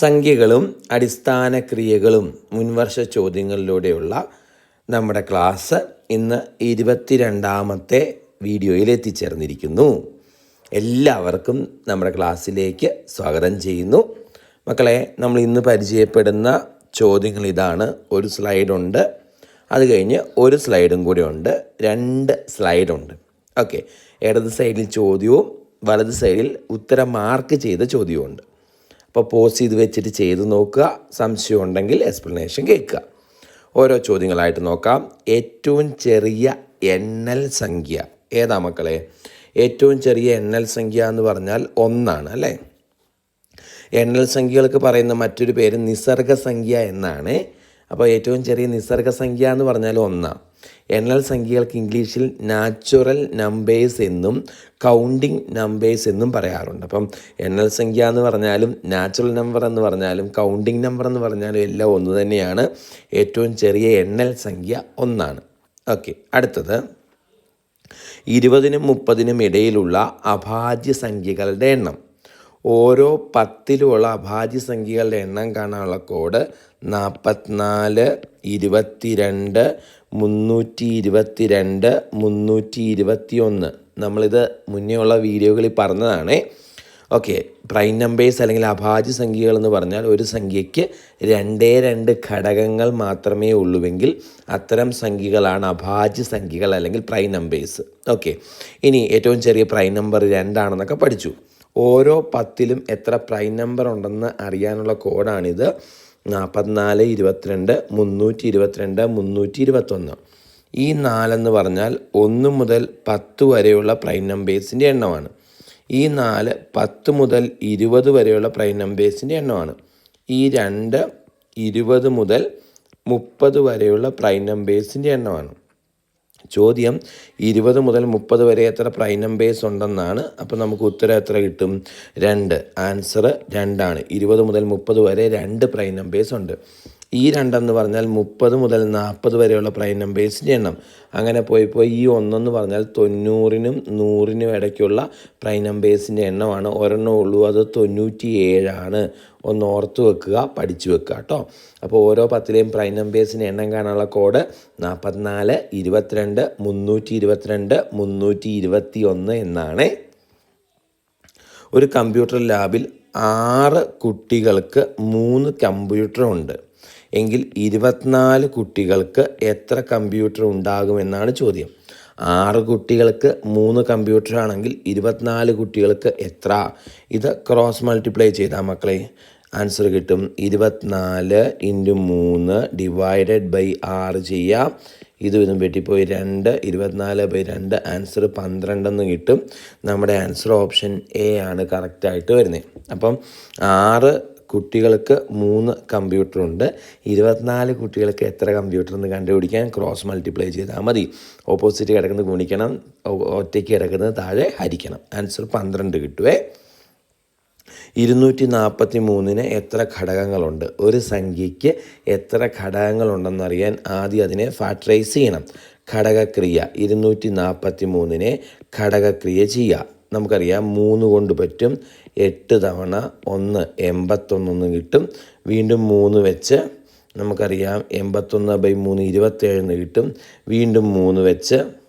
സംഖ്യകളും അടിസ്ഥാന ക്രിയകളും മുൻവർഷ ചോദ്യങ്ങളിലൂടെയുള്ള നമ്മുടെ ക്ലാസ് ഇന്ന് ഇരുപത്തിരണ്ടാമത്തെ വീഡിയോയിൽ എത്തിച്ചേർന്നിരിക്കുന്നു. എല്ലാവർക്കും നമ്മുടെ ക്ലാസ്സിലേക്ക് സ്വാഗതം ചെയ്യുന്നു. മക്കളെ നമ്മൾ ഇന്ന് പരിചയപ്പെടുന്ന ചോദ്യങ്ങൾ ഇതാണ്. ഒരു സ്ലൈഡുണ്ട്. അത് കഴിഞ്ഞ് ഒരു സ്ലൈഡും കൂടി ഉണ്ട് രണ്ട് സ്ലൈഡുണ്ട്. ഓക്കെ. ഇടത് സൈഡിൽ ചോദ്യവും വലത് സൈഡിൽ ഉത്തരം മാർക്ക് ചെയ്ത ചോദ്യവും അപ്പോൾ പോസ് ചെയ്ത് വെച്ചിട്ട് ചെയ്ത് നോക്കുക. സംശയം ഉണ്ടെങ്കിൽ എക്സ്പ്ലനേഷൻ കേൾക്കുക. ഓരോ ചോദ്യങ്ങളായിട്ട് നോക്കാം. ഏറ്റവും ചെറിയ എണ്ണൽ സംഖ്യ. ഏതാ മക്കളെ? ഏറ്റവും ചെറിയ എണ്ണൽ സംഖ്യ എന്ന് പറഞ്ഞാൽ ഒന്നാണ് അല്ലേ? എണ്ണൽ സംഖ്യകൾക്ക് പറയുന്ന മറ്റൊരു പേര് നിസർഗസംഖ്യ എന്നാണ്. അപ്പോൾ ഏറ്റവും ചെറിയ നിസർഗസംഖ്യ എന്ന് പറഞ്ഞാൽ ഒന്നാം. എണ്ണൽ സംഖ്യകൾക്ക് ഇംഗ്ലീഷിൽ നാച്ചുറൽ നമ്പേഴ്സ് എന്നും കൗണ്ടിങ് നമ്പേഴ്സ് എന്നും പറയാറുണ്ട്. അപ്പം എണ്ണൽ സംഖ്യ എന്ന് പറഞ്ഞാലും നാച്ചുറൽ നമ്പർ എന്ന് പറഞ്ഞാലും കൗണ്ടിങ് നമ്പർ എന്ന് പറഞ്ഞാലും എല്ലാം ഒന്ന് തന്നെയാണ്. ഏറ്റവും ചെറിയ എണ്ണൽ സംഖ്യ ഒന്നാണ്. ഓക്കെ അടുത്തത്. ഇരുപതിനും മുപ്പതിനും ഇടയിലുള്ള അഭാജ്യ സംഖ്യകളുടെ എണ്ണം. ഓരോ പത്തിലുമുള്ള അഭാജ്യ സംഖ്യകളുടെ എണ്ണം കാണാനുള്ള കോഡ് നാൽപ്പത്തിനാല് ഇരുപത്തിരണ്ട് മുന്നൂറ്റി ഇരുപത്തിരണ്ട് മുന്നൂറ്റി ഇരുപത്തി ഒന്ന് നമ്മളിത് മുന്നേ ഉള്ള വീഡിയോകളിൽ പറഞ്ഞതാണേ. ഓക്കെ പ്രൈം നമ്പേഴ്സ് അല്ലെങ്കിൽ അഭാജ്യ സംഖ്യകൾ എന്ന് പറഞ്ഞാൽ ഒരു സംഖ്യയ്ക്ക് രണ്ടേ രണ്ട് ഘടകങ്ങൾ മാത്രമേ ഉള്ളൂവെങ്കിൽ അത്തരം സംഖ്യകളാണ് അഭാജ്യ സംഖ്യകൾ അല്ലെങ്കിൽ പ്രൈം നമ്പേഴ്സ് ഓക്കെ ഇനി ഏറ്റവും ചെറിയ പ്രൈം നമ്പർ രണ്ടാണെന്നൊക്കെ പഠിച്ചു. ഓരോ പത്തിലും എത്ര പ്രൈം നമ്പർ ഉണ്ടെന്ന് അറിയാനുള്ള കോഡാണിത് നാൽപ്പത്തിനാല് ഇരുപത്തിരണ്ട് മുന്നൂറ്റി ഇരുപത്തിരണ്ട് മുന്നൂറ്റി ഇരുപത്തൊന്ന്. ഈ നാലെന്ന് പറഞ്ഞാൽ ഒന്ന് മുതൽ പത്ത് വരെയുള്ള പ്രൈം നമ്പേഴ്സിന്റെ എണ്ണമാണ്. ഈ നാല് പത്ത് മുതൽ ഇരുപത് വരെയുള്ള പ്രൈം നമ്പേഴ്സിന്റെ എണ്ണമാണ്. ഈ രണ്ട് ഇരുപത് മുതൽ മുപ്പത് വരെയുള്ള പ്രൈം നമ്പേഴ്സിന്റെ എണ്ണമാണ്. ചോദ്യം ഇരുപത് മുതൽ മുപ്പത് വരെ എത്ര പ്രൈം നമ്പേഴ്സ് ഉണ്ടെന്നാണ്. അപ്പോൾ നമുക്ക് ഉത്തരം എത്ര കിട്ടും? രണ്ട്. ആൻസർ രണ്ടാണ്. ഇരുപത് മുതൽ മുപ്പത് വരെ രണ്ട് പ്രൈം നമ്പേഴ്സ് ഉണ്ട്. ഈ രണ്ടെന്ന് പറഞ്ഞാൽ മുപ്പത് മുതൽ നാൽപ്പത് വരെയുള്ള പ്രൈം നമ്പേഴ്സിന്റെ എണ്ണം. അങ്ങനെ പോയി പോയി ഈ ഒന്നെന്ന് പറഞ്ഞാൽ തൊണ്ണൂറിനും നൂറിനും ഇടയ്ക്കുള്ള പ്രൈം നമ്പേഴ്സിന്റെ എണ്ണമാണ്. ഒരെണ്ണം ഉള്ളൂ അത് തൊണ്ണൂറ്റി ഏഴാണ് ഒന്ന് ഓർത്ത് വെക്കുക പഠിച്ചു വെക്കുക കേട്ടോ അപ്പോൾ ഓരോ പത്തിലെയും പ്രൈം നമ്പേഴ്സിന് എണ്ണം കാണാനുള്ള കോഡ് നാൽപ്പത്തിനാല് ഇരുപത്തിരണ്ട് മുന്നൂറ്റി ഇരുപത്തിരണ്ട് മുന്നൂറ്റി ഇരുപത്തി ഒന്ന് എന്നാണ്. ഒരു കമ്പ്യൂട്ടർ ലാബിൽ ആറ് കുട്ടികൾക്ക് മൂന്ന് കമ്പ്യൂട്ടറുണ്ട് എങ്കിൽ ഇരുപത്തിനാല് കുട്ടികൾക്ക് എത്ര കമ്പ്യൂട്ടർ ഉണ്ടാകുമെന്നാണ് ചോദ്യം. ആറ് കുട്ടികൾക്ക് മൂന്ന് കമ്പ്യൂട്ടർ ആണെങ്കിൽ ഇരുപത്തിനാല് കുട്ടികൾക്ക് എത്ര? ഇത് ക്രോസ് മൾട്ടിപ്ലൈ ചെയ്താൽ മക്കളെ. ആൻസർ കിട്ടും. ഇരുപത്തിനാല് ഇന്റു മൂന്ന് ഡിവൈഡഡ് ബൈ ആറ് ചെയ്യാം. ഇത് ഇതും വെട്ടിപ്പോയി രണ്ട് ഇരുപത്തിനാല് ബൈ രണ്ട്. ആൻസർ പന്ത്രണ്ടെന്ന് കിട്ടും. നമ്മുടെ ആൻസർ ഓപ്ഷൻ എ ആണ് കറക്റ്റായിട്ട് വരുന്നത് അപ്പം ആറ് കുട്ടികൾക്ക് മൂന്ന് കമ്പ്യൂട്ടറുണ്ട് ഇരുപത്തിനാല് കുട്ടികൾക്ക് എത്ര കമ്പ്യൂട്ടർ എന്ന് കണ്ടുപിടിക്കാൻ ക്രോസ് മൾട്ടിപ്ലൈ ചെയ്താൽ മതി. ഓപ്പോസിറ്റ് കിടക്കുന്നത് ഗുണിക്കണം ഒറ്റയ്ക്ക് കിടക്കുന്നത് താഴെ ഹരിക്കണം. ആൻസർ പന്ത്രണ്ട് കിട്ടുവേ. ഇരുന്നൂറ്റി നാൽപ്പത്തി മൂന്നിന് എത്ര ഘടകങ്ങളുണ്ട്? ഒരു സംഖ്യയ്ക്ക് എത്ര ഘടകങ്ങളുണ്ടെന്നറിയാൻ ആദ്യം അതിനെ ഫാക്ടറൈസ് ചെയ്യണം. ഘടകക്രിയ ഇരുന്നൂറ്റി നാൽപ്പത്തി മൂന്നിനെ ഘടകക്രിയ ചെയ്യുക. നമുക്കറിയാം മൂന്ന് കൊണ്ട് പറ്റും എട്ട് തവണ ഒന്ന് എൺപത്തൊന്നൊന്ന് കിട്ടും. വീണ്ടും മൂന്ന് വെച്ച് നമുക്കറിയാം എൺപത്തൊന്ന് ബൈ മൂന്ന് ഇരുപത്തേഴെന്ന് കിട്ടും. വീണ്ടും മൂന്ന് വെച്ച്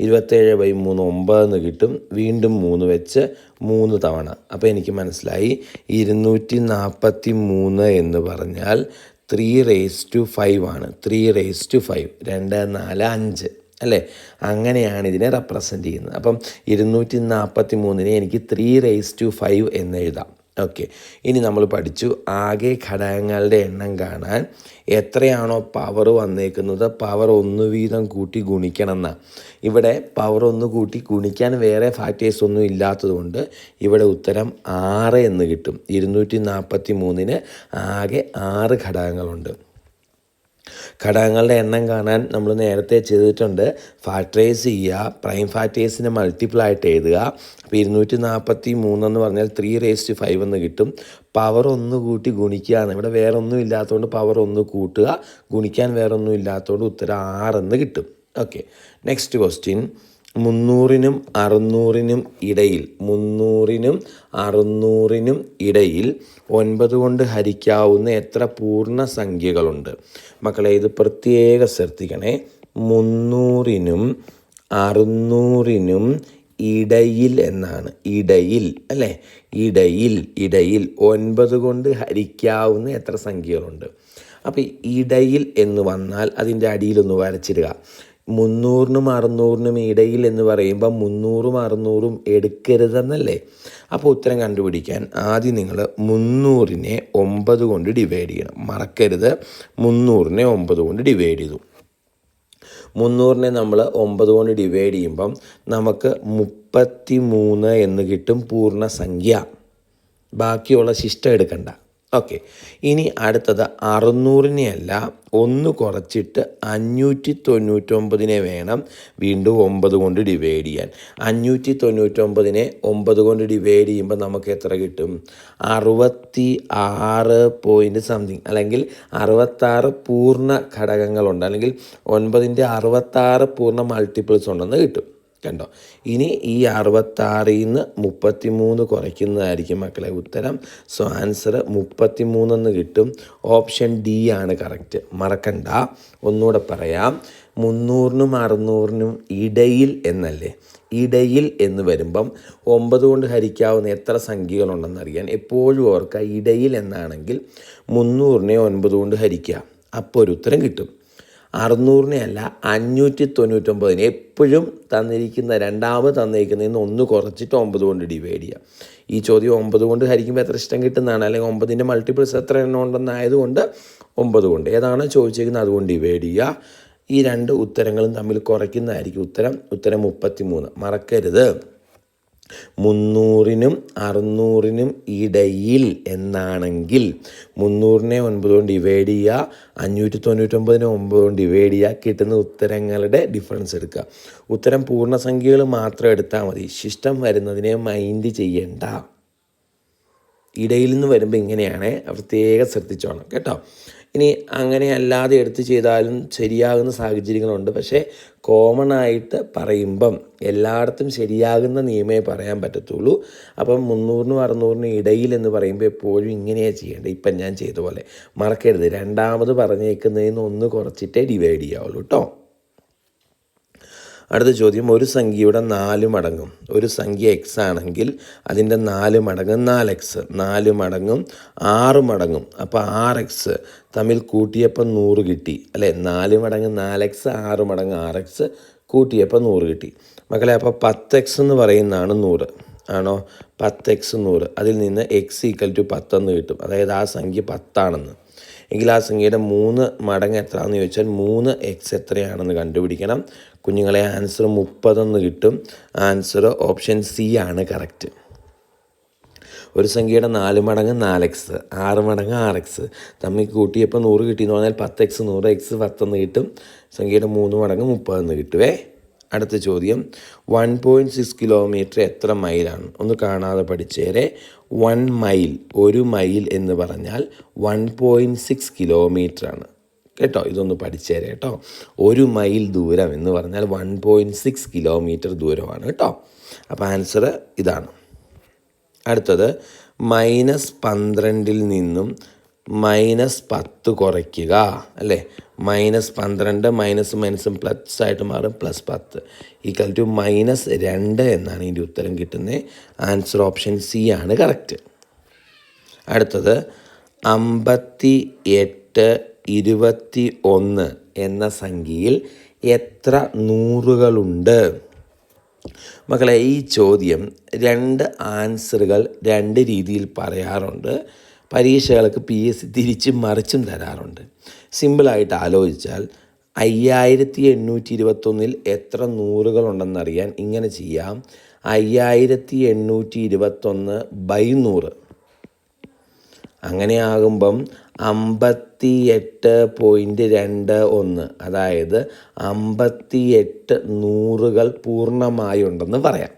ഇരുപത്തേഴ് ബൈ മൂന്ന് ഒമ്പതെന്ന് കിട്ടും. വീണ്ടും മൂന്ന് വെച്ച് മൂന്ന് തവണ. അപ്പോൾ എനിക്ക് മനസ്സിലായി. ഇരുന്നൂറ്റി നാൽപ്പത്തി മൂന്ന് എന്ന് പറഞ്ഞാൽ ത്രീ റേസ് ടു ഫൈവ് ആണ്. ത്രീ റേസ് ടു ഫൈവ് രണ്ട് നാല് അഞ്ച്. അല്ലേ? അങ്ങനെയാണ് ഇതിനെ റെപ്രസെന്റ് ചെയ്യുന്നത്. അപ്പം ഇരുന്നൂറ്റി നാൽപ്പത്തി മൂന്നിനെ എനിക്ക് ത്രീ റേസ് ടു ഫൈവ് എന്ന് എഴുതാം. ഓക്കെ ഇനി നമ്മൾ പഠിച്ചു ആകെ ഘടകങ്ങളുടെ എണ്ണം കാണാൻ എത്രയാണോ പവർ വന്നേക്കുന്നത്. പവർ ഒന്ന് വീതം കൂട്ടി ഗുണിക്കണം എന്നാണ് ഇവിടെ പവർ ഒന്ന് കൂട്ടി ഗുണിക്കാൻ വേറെ ഫാക്ടേഴ്സ് ഒന്നും ഇല്ലാത്തതുകൊണ്ട് ഇവിടെ ഉത്തരം ആറ് എന്ന് കിട്ടും. ഇരുന്നൂറ്റി നാൽപ്പത്തി മൂന്നിന് ആകെ ആറ് ഘടകങ്ങളുണ്ട്. ഘടകങ്ങളുടെ എണ്ണം കാണാൻ നമ്മൾ നേരത്തെ ചെയ്തിട്ടുണ്ട്. ഫാക്ടറൈസ് ചെയ്യുക പ്രൈം ഫാക്ടേഴ്സിനെ മൾട്ടിപ്പിൾ ആയിട്ട് എഴുതുക. അപ്പോൾ ഇരുന്നൂറ്റി നാൽപ്പത്തി മൂന്നെന്ന് പറഞ്ഞാൽ ത്രീ റേസ്റ്റ് ഫൈവ് എന്ന് കിട്ടും. പവർ ഒന്ന് കൂട്ടി ഗുണിക്കുകയാണ്. ഇവിടെ വേറെ ഒന്നും ഇല്ലാത്തതുകൊണ്ട് പവർ ഒന്ന് കൂട്ടുക ഗുണിക്കാൻ വേറെ ഒന്നും ഇല്ലാത്തതുകൊണ്ട് ഉത്തരം ആറെന്ന് കിട്ടും. ഓക്കെ നെക്സ്റ്റ് ക്വസ്റ്റ്യൻ മുന്നൂറിനും അറുന്നൂറിനും ഇടയിൽ മുന്നൂറിനും അറുന്നൂറിനും ഇടയിൽ ഒൻപത് കൊണ്ട് ഹരിക്കാവുന്ന എത്ര പൂർണ സംഖ്യകളുണ്ട്? മക്കളെ ഇത് പ്രത്യേക ശ്രദ്ധിക്കണേ. മുന്നൂറിനും അറുന്നൂറിനും ഇടയിൽ എന്നാണ്. ഇടയിൽ അല്ലേ? ഇടയിൽ ഇടയിൽ ഒൻപത് കൊണ്ട് ഹരിക്കാവുന്ന എത്ര സംഖ്യകളുണ്ട്? അപ്പോൾ ഇടയിൽ എന്ന് വന്നാൽ അതിന്റെ അടിയിലൊന്ന് വരച്ചിടുക. മുന്നൂറിനും അറുന്നൂറിനും ഇടയിൽ എന്ന് പറയുമ്പോൾ മുന്നൂറും അറുന്നൂറും എടുക്കരുതെന്നല്ലേ? അപ്പോൾ ഉത്തരം കണ്ടുപിടിക്കാൻ ആദ്യം നിങ്ങൾ മുന്നൂറിനെ ഒമ്പത് കൊണ്ട് ഡിവൈഡ് ചെയ്യണം. മറക്കരുത്. മുന്നൂറിനെ ഒമ്പത് കൊണ്ട് ഡിവൈഡ് ചെയ്തു. മുന്നൂറിനെ നമ്മൾ ഒമ്പത് കൊണ്ട് ഡിവൈഡ് ചെയ്യുമ്പം നമുക്ക് മുപ്പത്തി മൂന്ന് എന്ന് കിട്ടും പൂർണസംഖ്യ. ബാക്കിയുള്ള ശിഷ്ടം എടുക്കണ്ട. ഓക്കെ ഇനി അടുത്തത് അറുന്നൂറിനെ അല്ല ഒന്ന് കുറച്ചിട്ട് അഞ്ഞൂറ്റി തൊണ്ണൂറ്റൊമ്പതിനെ വേണം വീണ്ടും ഒമ്പത് കൊണ്ട് ഡിവൈഡ് ചെയ്യാൻ. അഞ്ഞൂറ്റി തൊണ്ണൂറ്റൊമ്പതിനെ ഒമ്പത് കൊണ്ട് ഡിവൈഡ് ചെയ്യുമ്പോൾ നമുക്ക് എത്ര കിട്ടും? അറുപത്തി ആറ് പോയിന്റ് സംതിങ് അല്ലെങ്കിൽ അറുപത്താറ് പൂർണ ഘടകങ്ങളുണ്ട്. അല്ലെങ്കിൽ ഒൻപതിന്റെ അറുപത്താറ് പൂർണ മൾട്ടിപ്പിൾസ് ഉണ്ടെന്ന് കിട്ടും. കണ്ടോ? ഇനി ഈ അറുപത്താറിൽ നിന്ന് മുപ്പത്തി മൂന്ന് കുറയ്ക്കുന്നതായിരിക്കും മക്കളെ ഉത്തരം. സോ ആൻസർ മുപ്പത്തി മൂന്നെന്ന് കിട്ടും. ഓപ്ഷൻ ഡി ആണ് കറക്റ്റ് മറക്കണ്ട. ഒന്നുകൂടെ പറയാം. മുന്നൂറിനും അറുന്നൂറിനും ഇടയിൽ എന്നല്ലേ? ഇടയിൽ എന്ന് വരുമ്പം ഒമ്പത് കൊണ്ട് ഹരിക്കാവുന്ന എത്ര സംഖ്യകളുണ്ടെന്ന് അറിയാൻ എപ്പോഴും ഓർക്കുക. ഇടയിൽ എന്നാണെങ്കിൽ മുന്നൂറിനെ ഒൻപത് കൊണ്ട് ഹരിക്കുക. അപ്പോൾ ഒരു ഉത്തരം കിട്ടും. അറുന്നൂറിനെ അല്ല അഞ്ഞൂറ്റി തൊണ്ണൂറ്റൊമ്പതിന് എപ്പോഴും തന്നിരിക്കുന്ന രണ്ടാമത് തന്നിരിക്കുന്നതിന് ഒന്ന് കുറച്ചിട്ട് ഒമ്പത് കൊണ്ട് ഡിവൈഡ് ചെയ്യുക ഈ ചോദ്യം ഒമ്പത് കൊണ്ട് ഹരിക്കുമ്പോൾ എത്ര ഇഷ്ടം കിട്ടുന്നതാണ്? അല്ലെങ്കിൽ ഒമ്പതിന്റെ മൾട്ടിപ്പിൾസ് എത്ര എണ്ണം ഉണ്ടെന്നായതുകൊണ്ട് ഒമ്പത് കൊണ്ട്. ഏതാണോ ചോദിച്ചിരിക്കുന്നത്? അതുകൊണ്ട് ഡിവൈഡ് ചെയ്യുക ഈ രണ്ട് ഉത്തരങ്ങളും തമ്മിൽ കുറയ്ക്കുന്നതായിരിക്കും ഉത്തരം. ഉത്തരം മുപ്പത്തി മറക്കരുത്. മുന്നൂറിനും അറുന്നൂറിനും ഇടയിൽ എന്നാണെങ്കിൽ മുന്നൂറിനെ ഒൻപത് കൊണ്ട് ഡിവൈഡ് ചെയ്യുക അഞ്ഞൂറ്റി തൊണ്ണൂറ്റൊമ്പതിനെ ഒമ്പത് കൊണ്ട് ഡിവൈഡ് ചെയ്യുക കിട്ടുന്ന ഉത്തരങ്ങളുടെ ഡിഫറൻസ് എടുക്കുക. ഉത്തരം പൂർണസംഖ്യകൾ മാത്രം എടുത്താൽ മതി. ശിഷ്ടം വരുന്നതിനെ മൈൻഡ് ചെയ്യേണ്ട. ഇടയിൽ നിന്ന് വരുമ്പോൾ ഇങ്ങനെയാണ്. പ്രത്യേകം ശ്രദ്ധിച്ചോണം. കേട്ടോ? ഇനി അങ്ങനെ അല്ലാതെ എടുത്ത് ചെയ്താലും ശരിയാകുന്ന സാഹചര്യങ്ങളുണ്ട്. പക്ഷേ കോമൺ ആയിട്ട് പറയുമ്പം എല്ലായിടത്തും ശരിയാകുന്ന നിയമേ പറയാൻ പറ്റത്തുള്ളൂ. അപ്പം മുന്നൂറിനും അറുന്നൂറിനും ഇടയിൽ എന്ന് പറയുമ്പോൾ എപ്പോഴും ഇങ്ങനെയാണ് ചെയ്യേണ്ടത്. ഇപ്പം ഞാൻ ചെയ്ത പോലെ മറക്കരുത്. രണ്ടാമത് പറഞ്ഞേക്കുന്നതിൽ നിന്ന് ഒന്ന് കുറച്ചിട്ടേ ഡിവൈഡ് ചെയ്യാവുള്ളൂ കേട്ടോ അടുത്ത ചോദ്യം ഒരു സംഖ്യയുടെ നാല് മടങ്ങും. ഒരു സംഖ്യ എക്സ് ആണെങ്കിൽ അതിന്റെ നാല് മടങ്ങ് നാല് എക്സ് നാല് മടങ്ങും ആറ് മടങ്ങും. അപ്പോൾ ആറ് എക്സ് തമ്മിൽ കൂട്ടിയപ്പോൾ നൂറ് കിട്ടി. അല്ലേ? നാല് മടങ്ങ് നാല് എക്സ് ആറ് മടങ്ങ് ആറ് എക്സ് കൂട്ടിയപ്പോൾ നൂറ് കിട്ടി. മക്കളെ അപ്പോൾ പത്ത് എക്സ് എന്ന് പറയുന്നതാണ് നൂറ്. ആണോ? പത്ത് എക്സ് നൂറ്. അതിൽ നിന്ന് എക്സ് ഈക്വൽ ടു പത്തെന്ന് കിട്ടും. അതായത് ആ സംഖ്യ പത്താണെന്ന്. എങ്കിൽ ആ സംഖ്യയുടെ മൂന്ന് മടങ്ങ് എത്രയാണെന്ന് ചോദിച്ചാൽ മൂന്ന് എക്സ് എത്രയാണെന്ന് കണ്ടുപിടിക്കണം. കുഞ്ഞുങ്ങളെ ആൻസർ മുപ്പതെന്ന് കിട്ടും. ആൻസർ ഓപ്ഷൻ സി ആണ് കറക്റ്റ് ഒരു സംഖ്യയുടെ നാല് മടങ്ങ് നാല് എക്സ് ആറ് മടങ്ങ് ആറ് എക്സ് തമ്മിൽ കൂട്ടിയപ്പോൾ നൂറ് കിട്ടിയെന്ന് പറഞ്ഞാൽ പത്ത് എക്സ് നൂറ് എക്സ് പത്തെന്ന് കിട്ടും. സംഖ്യയുടെ മൂന്ന് മടങ്ങ് മുപ്പതെന്ന് കിട്ടുവേ. അടുത്ത ചോദ്യം. വൺ പോയിന്റ് സിക്സ് കിലോമീറ്റർ എത്ര മൈലാണ്? ഒന്ന് കാണാതെ പഠിച്ചേരെ. വൺ മൈൽ ഒരു മൈൽ എന്ന് പറഞ്ഞാൽ വൺ പോയിന്റ് സിക്സ് കിലോമീറ്ററാണ് കേട്ടോ? ഇതൊന്ന് പഠിച്ചേരെ കേട്ടോ. ഒരു മൈൽ ദൂരം എന്ന് പറഞ്ഞാൽ വൺ പോയിന്റ് സിക്സ് കിലോമീറ്റർ ദൂരമാണ് കേട്ടോ. അപ്പോൾ ആൻസർ ഇതാണ്. അടുത്തത് മൈനസ് പന്ത്രണ്ടിൽ നിന്നും മൈനസ് പത്ത് കുറയ്ക്കുക അല്ലേ? മൈനസ് പന്ത്രണ്ട് മൈനസ് മൈനസും പ്ലസ് ആയിട്ട് മാറും പ്ലസ് പത്ത്. ഈക്വൽ ടു മൈനസ് രണ്ട് എന്നാണ് ഇതിന്റെ ഉത്തരം കിട്ടുന്നത് ആൻസർ ഓപ്ഷൻ സി ആണ് കറക്റ്റ് അടുത്തത് അമ്പത്തി എട്ട് ഇരുപത്തി ഒന്ന് എന്ന സംഖ്യയിൽ എത്ര നൂറുകളുണ്ട്? മക്കളെ ഈ ചോദ്യം രണ്ട് ആൻസറുകൾ രണ്ട് രീതിയിൽ പറയാറുണ്ട്. പരീക്ഷകൾക്ക് പി എസ് സി തിരിച്ചും മറിച്ചും തരാറുണ്ട്. സിമ്പിളായിട്ട് ആലോചിച്ചാൽ അയ്യായിരത്തി എണ്ണൂറ്റി ഇരുപത്തൊന്നിൽ എത്ര നൂറുകളുണ്ടെന്നറിയാൻ ഇങ്ങനെ ചെയ്യാം. അയ്യായിരത്തി എണ്ണൂറ്റി ഇരുപത്തൊന്ന് ബൈ നൂറ്. അങ്ങനെയാകുമ്പം അമ്പത്തി എട്ട് പോയിന്റ് രണ്ട് ഒന്ന് അതായത് അമ്പത്തി എട്ട് നൂറുകൾ പൂർണമായുണ്ടെന്ന് പറയാം.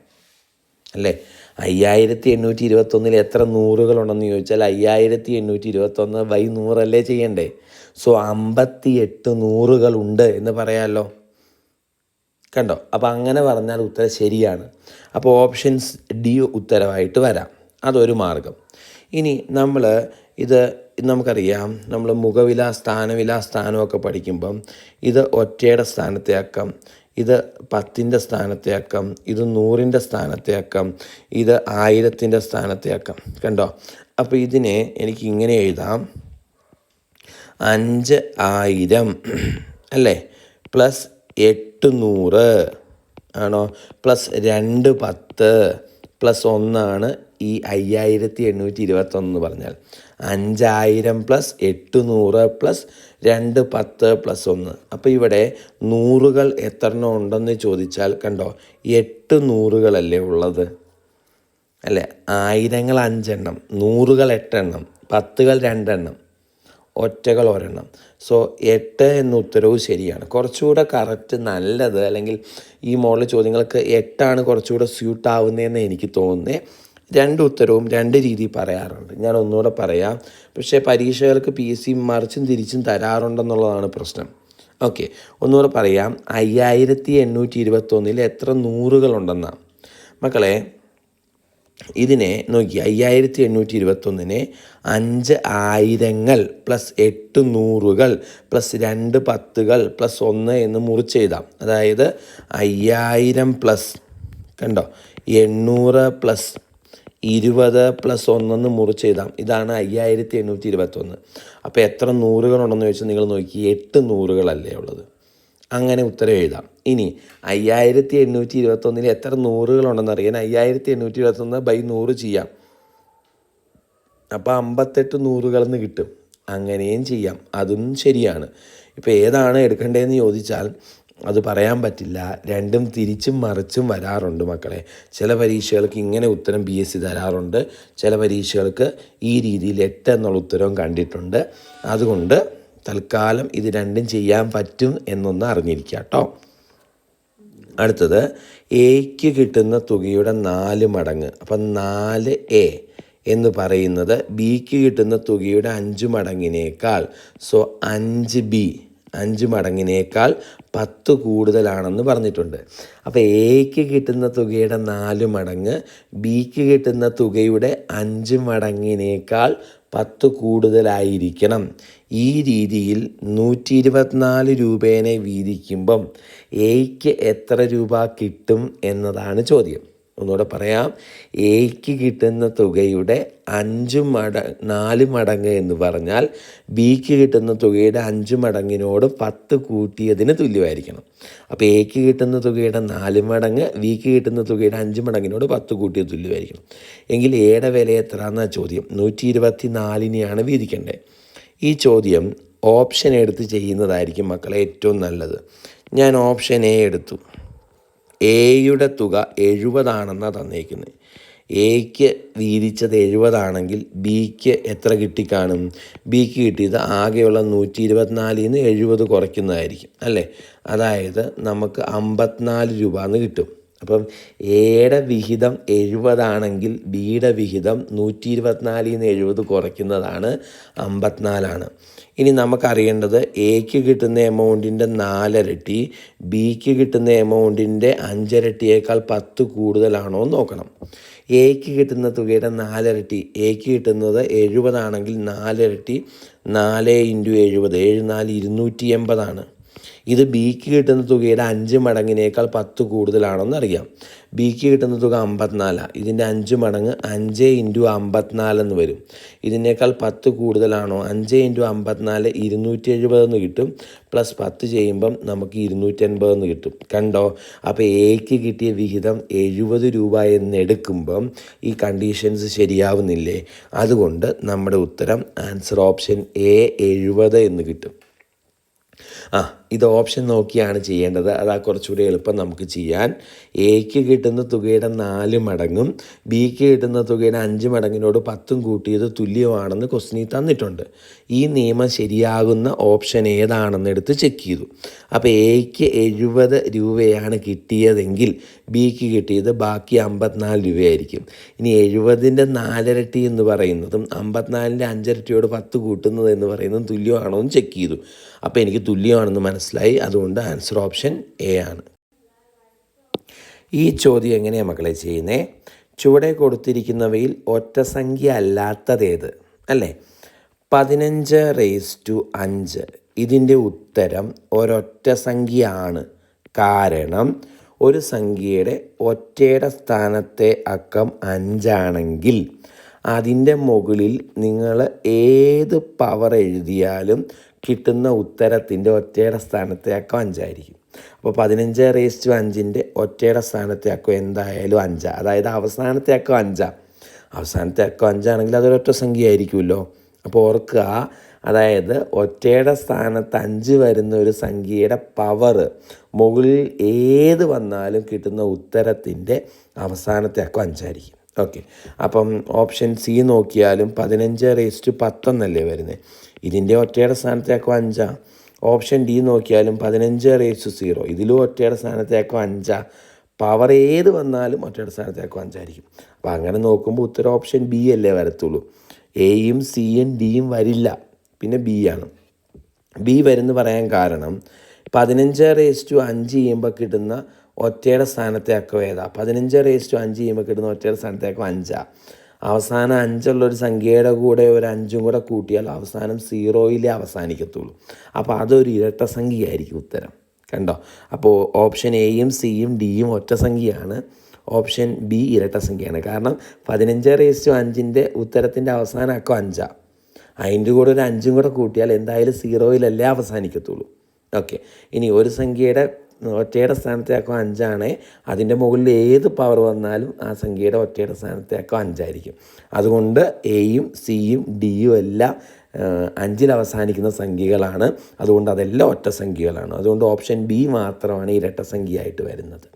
അല്ലേ? അയ്യായിരത്തി എണ്ണൂറ്റി ഇരുപത്തൊന്നിൽ എത്ര നൂറുകളുണ്ടെന്ന് ചോദിച്ചാൽ അയ്യായിരത്തി എണ്ണൂറ്റി ഇരുപത്തൊന്ന് ബൈ നൂറല്ലേ ചെയ്യണ്ടേ? സോ അമ്പത്തി എട്ട് നൂറുകളുണ്ട് എന്ന് പറയാമല്ലോ കണ്ടോ? അപ്പോൾ അങ്ങനെ പറഞ്ഞാൽ ഉത്തരം ശരിയാണ്. അപ്പോൾ ഓപ്ഷൻസ് ഡി ഉത്തരവായിട്ട് വരാം. അതൊരു മാർഗം. ഇനി നമ്മൾ ഇത് നമുക്കറിയാം. നമ്മൾ മുഖവില സ്ഥാനവില സ്ഥാനമൊക്കെ പഠിക്കുമ്പം ഇത് ഒറ്റയുടെ സ്ഥാനത്തെ ആക്കാം. ഇത് പത്തിന്റെ സ്ഥാനത്തെ അക്കം ഇത് നൂറിന്റെ സ്ഥാനത്തെ അക്കം ഇത് ആയിരത്തിന്റെ സ്ഥാനത്തെ അക്കം. കണ്ടോ? അപ്പോൾ ഇതിനെ എനിക്ക് ഇങ്ങനെ എഴുതാം. അഞ്ച് ആയിരം അല്ലേ? പ്ലസ് എട്ട് നൂറ് ആണോ? പ്ലസ് രണ്ട് പത്ത് പ്ലസ് ഒന്നാണ് ഈ അയ്യായിരത്തി എണ്ണൂറ്റി ഇരുപത്തൊന്ന് പറഞ്ഞാൽ. അഞ്ചായിരം പ്ലസ് എട്ട് നൂറ് പ്ലസ് രണ്ട് പത്ത് പ്ലസ് ഒന്ന്. അപ്പോൾ ഇവിടെ നൂറുകൾ എത്ര എണ്ണം ഉണ്ടെന്ന് ചോദിച്ചാൽ കണ്ടോ എട്ട് നൂറുകളല്ലേ ഉള്ളത്? അല്ലേ? ആയിരങ്ങൾ അഞ്ചെണ്ണം നൂറുകൾ എട്ടെണ്ണം പത്തുകൾ രണ്ടെണ്ണം ഒറ്റകൾ ഒരെണ്ണം. സോ എട്ട് എന്ന ഉത്തരവും ശരിയാണ്. കുറച്ചുകൂടെ കറക്റ്റ് നല്ലത് അല്ലെങ്കിൽ ഈ മോഡൽ ചോദ്യങ്ങൾക്ക് എട്ടാണ് കുറച്ചുകൂടെ സ്യൂട്ട് ആവുന്നതെന്ന് എനിക്ക് തോന്നുന്നത് രണ്ട് ഉത്തരവും രണ്ട് രീതി പറയാറുണ്ട്. ഞാൻ ഒന്നുകൂടെ പറയാം. പക്ഷേ പരീക്ഷകൾക്ക് പി എസ് സി മറിച്ചും തിരിച്ചും തരാറുണ്ടെന്നുള്ളതാണ് പ്രശ്നം. ഓക്കെ. ഒന്നുകൂടെ പറയാം. അയ്യായിരത്തി എണ്ണൂറ്റി ഇരുപത്തൊന്നിൽ എത്ര നൂറുകളുണ്ടെന്നാണ് മക്കളെ ഇതിനെ നോക്കി. അയ്യായിരത്തി എണ്ണൂറ്റി ഇരുപത്തൊന്നിനെ അഞ്ച് ആയിരങ്ങൾ പ്ലസ് എട്ട് നൂറുകൾ പ്ലസ് രണ്ട് പത്തുകൾ പ്ലസ് ഒന്ന് എന്ന് മുറിച്ചെഴുതാം അതായത് അയ്യായിരം പ്ലസ് കണ്ടോ? എണ്ണൂറ് പ്ലസ് ഇരുപത് പ്ലസ് ഒന്നെന്ന് മുറിച്ച് എഴുതാം. ഇതാണ് അയ്യായിരത്തി എണ്ണൂറ്റി ഇരുപത്തൊന്ന് അപ്പോൾ എത്ര നൂറുകളുണ്ടെന്ന് ചോദിച്ചാൽ നിങ്ങൾ നോക്കി എട്ട് നൂറുകളല്ലേ ഉള്ളത്? അങ്ങനെ ഉത്തരം എഴുതാം. ഇനി അയ്യായിരത്തി എണ്ണൂറ്റി ഇരുപത്തൊന്നിൽ എത്ര നൂറുകളുണ്ടെന്ന് അറിയാൻ അയ്യായിരത്തി എണ്ണൂറ്റി ഇരുപത്തൊന്ന് ബൈ നൂറ് ചെയ്യാം. അപ്പോൾ അമ്പത്തെട്ട് നൂറുകളെന്ന് കിട്ടും. അങ്ങനെയും ചെയ്യാം. അതും ശരിയാണ്. ഇപ്പോൾ ഏതാണ് എടുക്കേണ്ടതെന്ന് ചോദിച്ചാൽ അത് പറയാൻ പറ്റില്ല. രണ്ടും തിരിച്ചും മറിച്ചും വരാറുണ്ട് മക്കളെ. ചില പരീക്ഷകൾക്ക് ഇങ്ങനെ ഉത്തരം പി എസ് സി തരാറുണ്ട്. ചില പരീക്ഷകൾക്ക് ഈ രീതിയിൽ എട്ട് എന്നുള്ള ഉത്തരവും കണ്ടിട്ടുണ്ട്. അതുകൊണ്ട് തൽക്കാലം ഇത് രണ്ടും ചെയ്യാൻ പറ്റും എന്നൊന്ന് അറിഞ്ഞിരിക്കുക കേട്ടോ. അടുത്തത് എക്ക് കിട്ടുന്ന തുകയുടെ നാല് മടങ്ങ്. അപ്പം നാല് എ എന്ന് പറയുന്നത് ബിക്ക് കിട്ടുന്ന തുകയുടെ അഞ്ച് മടങ്ങിനേക്കാൾ. സോ അഞ്ച് ബി അഞ്ച് മടങ്ങിനേക്കാൾ പത്ത് കൂടുതലാണെന്ന് പറഞ്ഞിട്ടുണ്ട്. അപ്പോൾ എക്ക് കിട്ടുന്ന തുകയുടെ നാല് മടങ്ങ് ബിക്ക് കിട്ടുന്ന തുകയുടെ അഞ്ച് മടങ്ങിനേക്കാൾ പത്ത് കൂടുതലായിരിക്കണം. ഈ രീതിയിൽ നൂറ്റി ഇരുപത്തിനാല് രൂപേനെ വീതിക്കുമ്പം എയ്ക്ക് എത്ര രൂപ കിട്ടും എന്നതാണ് ചോദ്യം. ഒന്നുകൂടെ പറയാം. എയ്ക്ക് കിട്ടുന്ന തുകയുടെ അഞ്ച് മട നാല് മടങ്ങ് എന്ന് പറഞ്ഞാൽ ബിക്ക് കിട്ടുന്ന തുകയുടെ അഞ്ച് മടങ്ങിനോട് പത്ത് കൂട്ടിയതിന് തുല്യമായിരിക്കണം. അപ്പോൾ എക്ക് കിട്ടുന്ന തുകയുടെ നാല് മടങ്ങ് ബിക്ക് കിട്ടുന്ന തുകയുടെ അഞ്ച് മടങ്ങിനോട് പത്ത് കൂട്ടിയ തുല്യമായിരിക്കണം. എങ്കിൽ എയുടെ വില എത്ര ചോദ്യം. നൂറ്റി ഇരുപത്തി നാലിനെയാണ് വീതിക്കേണ്ടത്. ഈ ചോദ്യം ഓപ്ഷൻ എടുത്ത് ചെയ്യുന്നതായിരിക്കും മക്കളെ ഏറ്റവും നല്ലത്. ഞാൻ ഓപ്ഷൻ എ എടുത്തു. എയുടെ തുക എഴുപതാണെന്നാണ് തന്നേക്കുന്നത് എക്ക് വീതിച്ചത് എഴുപതാണെങ്കിൽ ബിക്ക് എത്ര കിട്ടിക്കാണും? ബിക്ക് കിട്ടിയത് ആകെയുള്ള നൂറ്റി ഇരുപത്തിനാലിൽ നിന്ന് എഴുപത് കുറയ്ക്കുന്നതായിരിക്കും അല്ലേ? അതായത് നമുക്ക് അമ്പത്തിനാല് രൂപ എന്ന് കിട്ടും. അപ്പം എയുടെ വിഹിതം എഴുപതാണെങ്കിൽ ബിയുടെ വിഹിതം നൂറ്റി ഇരുപത്തിനാലിൽ നിന്ന് എഴുപത് കുറയ്ക്കുന്നതാണ് അമ്പത്തിനാലാണ്. ഇനി നമുക്കറിയേണ്ടത് എക്ക് കിട്ടുന്ന എമൗണ്ടിന്റെ നാലരട്ടി ബിക്ക് കിട്ടുന്ന എമൗണ്ടിന്റെ അഞ്ചരട്ടിയേക്കാൾ പത്ത് കൂടുതലാണോ എന്ന് നോക്കണം. എക്ക് കിട്ടുന്ന തുകയുടെ നാലരട്ടി എക്ക് കിട്ടുന്നത് എഴുപതാണെങ്കിൽ നാലരട്ടി നാല് ഇന്റു എഴുപത് ഏഴ് നാല് ഇരുന്നൂറ്റി എൺപതാണ്. ഇത് ബിക്ക് കിട്ടുന്ന തുകയുടെ അഞ്ച് മടങ്ങിനേക്കാൾ പത്ത് കൂടുതലാണെന്ന് അറിയാം. ബിക്ക് കിട്ടുന്ന തുക അമ്പത്തിനാലാണ് ഇതിന്റെ അഞ്ച് മടങ്ങ് അഞ്ച് ഇന്റു അമ്പത്തിനാലെന്ന് വരും. ഇതിനേക്കാൾ പത്ത് കൂടുതലാണോ? അഞ്ച് ഇന്റു അമ്പത്തിനാല് ഇരുന്നൂറ്റി എഴുപതെന്ന് കിട്ടും. പ്ലസ് പത്ത് ചെയ്യുമ്പം നമുക്ക് ഇരുന്നൂറ്റി അൻപതെന്ന് കിട്ടും. കണ്ടോ? അപ്പോൾ എക്ക് കിട്ടിയ വിഹിതം എഴുപത് രൂപ എന്നെടുക്കുമ്പം ഈ കണ്ടീഷൻസ് ശരിയാവുന്നില്ലേ? അതുകൊണ്ട് നമ്മുടെ ഉത്തരം ആൻസർ ഓപ്ഷൻ എ എഴുപത് എന്ന് കിട്ടും. ആ ഇത് ഓപ്ഷൻ നോക്കിയാണ് ചെയ്യേണ്ടത്. അതാ കുറച്ചുകൂടി എളുപ്പം നമുക്ക് ചെയ്യാൻ. എക്ക് കിട്ടുന്ന തുകയുടെ നാല് മടങ്ങും ബിക്ക് കിട്ടുന്ന തുകയുടെ അഞ്ച് മടങ്ങിനോട് പത്തും കൂട്ടിയത് തുല്യമാണെന്ന് ക്വസ്റ്റിനിൽ തന്നിട്ടുണ്ട്. ഈ നിയമം ശരിയാകുന്ന ഓപ്ഷൻ ഏതാണെന്ന് എടുത്ത് ചെക്ക് ചെയ്തു. അപ്പോൾ എക്ക് എഴുപത് രൂപയാണ് കിട്ടിയതെങ്കിൽ ബിക്ക് കിട്ടിയത് ബാക്കി അമ്പത്തിനാല് രൂപയായിരിക്കും. ഇനി എഴുപതിന്റെ നാലരട്ടി എന്ന് പറയുന്നതും അമ്പത്തിനാലിന്റെ അഞ്ചരട്ടിയോട് പത്ത് കൂട്ടുന്നത് എന്ന് പറയുന്നതും തുല്യമാണോ എന്ന് ചെക്ക് ചെയ്തു. അപ്പോൾ എനിക്ക് തുല്യമാണെന്ന് മനസ്സിലായി. അതുകൊണ്ട് ആൻസർ ഓപ്ഷൻ എ ആണ്. ഈ ചോദ്യം എങ്ങനെയാണ് മക്കളെ ചെയ്യുന്നേ? ചുവടെ കൊടുത്തിരിക്കുന്നവയിൽ ഒറ്റ സംഖ്യ അല്ലാത്തതേത് അല്ലേ? പതിനഞ്ച് റേസ് ടു അഞ്ച്. ഇതിന്റെ ഉത്തരം ഒരൊറ്റ സംഖ്യയാണ്. കാരണം ഒരു സംഖ്യയുടെ ഒറ്റയുടെ സ്ഥാനത്തെ അക്കം അഞ്ചാണെങ്കിൽ അതിന്റെ മുകളിൽ നിങ്ങൾ ഏത് പവർ എഴുതിയാലും കിട്ടുന്ന ഉത്തരത്തിന്റെ ഒറ്റയുടെ സ്ഥാനത്തെ അക്കം അഞ്ചായിരിക്കും. അപ്പോൾ പതിനഞ്ച് റേസ് ടു അഞ്ചിന്റെ ഒറ്റയുടെ സ്ഥാനത്തെ അക്കം എന്തായാലും അഞ്ചാണ് അതായത് അവസാനത്തെ അക്കം അഞ്ചാണ് അവസാനത്തെ അക്കം അഞ്ചാണെങ്കിൽ അതൊരൊറ്റ സംഖ്യ ആയിരിക്കുമല്ലോ അപ്പോൾ ഓർക്കുക അതായത് ഒറ്റയുടെ സ്ഥാനത്ത് അഞ്ച് വരുന്ന ഒരു സംഖ്യയുടെ പവർ മുകളിൽ ഏത് വന്നാലും കിട്ടുന്ന ഉത്തരത്തിന്റെ അവസാനത്തെ അക്കം അഞ്ചായിരിക്കും. ഓക്കെ അപ്പം ഓപ്ഷൻ സി നോക്കിയാലും പതിനഞ്ച് റേസ് ടു പത്തെന്നല്ലേ വരുന്നത് ഇതിന്റെ ഒറ്റയുടെ സ്ഥാനത്തേക്കോ അഞ്ചാ. ഓപ്ഷൻ ഡി നോക്കിയാലും പതിനഞ്ച് റേസ് സീറോ. ഇതിലും ഒറ്റയുടെ സ്ഥാനത്തേക്കോ അഞ്ചാ. പവർ ഏത് വന്നാലും ഒറ്റയുടെ സ്ഥാനത്തേക്കോ അഞ്ചായിരിക്കും. അപ്പോൾ അങ്ങനെ നോക്കുമ്പോൾ ഉത്തരം ഓപ്ഷൻ ബി അല്ലേ വരത്തുള്ളൂ. എയും സിയും ഡിയും വരില്ല. പിന്നെ ബി ആണ്. ബി വരുന്നു പറയാൻ കാരണം പതിനഞ്ച് റേസ് ടു അഞ്ച് ചെയ്യുമ്പോൾ കിട്ടുന്ന ഒറ്റയുടെ സ്ഥാനത്തേക്കോ ഏതാ? പതിനഞ്ച് റേസ് ടു അഞ്ച് ചെയ്യുമ്പോൾ കിട്ടുന്ന ഒറ്റയുടെ സ്ഥാനത്തേക്കോ അഞ്ചാണ് അഞ്ചാ. അവസാനം അഞ്ചുള്ളൊരു സംഖ്യയുടെ കൂടെ ഒരു അഞ്ചും കൂടെ കൂട്ടിയാൽ അവസാനം സീറോയിലേ അവസാനിക്കത്തുള്ളൂ. അപ്പോൾ അതൊരു ഇരട്ട സംഖ്യയായിരിക്കും ഉത്തരം. കണ്ടോ? അപ്പോൾ ഓപ്ഷൻ എയും സിയും ഡിയും ഒറ്റ സംഖ്യയാണ്. ഓപ്ഷൻ ബി ഇരട്ട സംഖ്യയാണ്. കാരണം പതിനഞ്ച് റേസ് ടു അഞ്ചിന്റെ ഉത്തരത്തിന്റെ അവസാനം അക്കം അഞ്ചാണ് അതിന്റെ കൂടെ ഒരു അഞ്ചും കൂടെ കൂട്ടിയാൽ എന്തായാലും സീറോയിലല്ലേ അവസാനിക്കത്തുള്ളൂ. ഓക്കെ. ഇനി ഒരു സംഖ്യയുടെ ഒറ്റയുടെ സ്ഥാനത്തേക്കോ അഞ്ചാണ്. അതിന്റെ മുകളിൽ ഏത് പവർ വന്നാലും ആ സംഖ്യയുടെ ഒറ്റയുടെ സ്ഥാനത്തേക്കോ അഞ്ചായിരിക്കും. അതുകൊണ്ട് എയും സിയും ഡിയും എല്ലാം അഞ്ചിൽ അവസാനിക്കുന്ന സംഖ്യകളാണ്. അതുകൊണ്ട് അതെല്ലാം ഒറ്റ സംഖ്യകളാണ്. അതുകൊണ്ട് ഓപ്ഷൻ ബി മാത്രമാണ് ഇരട്ട സംഖ്യയായിട്ട് വരുന്നത്.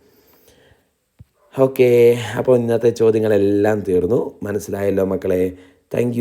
ഓക്കെ അപ്പോൾ ഇന്നത്തെ ചോദ്യങ്ങളെല്ലാം തീർന്നു. മനസ്സിലായല്ലോ മക്കളെ? താങ്ക്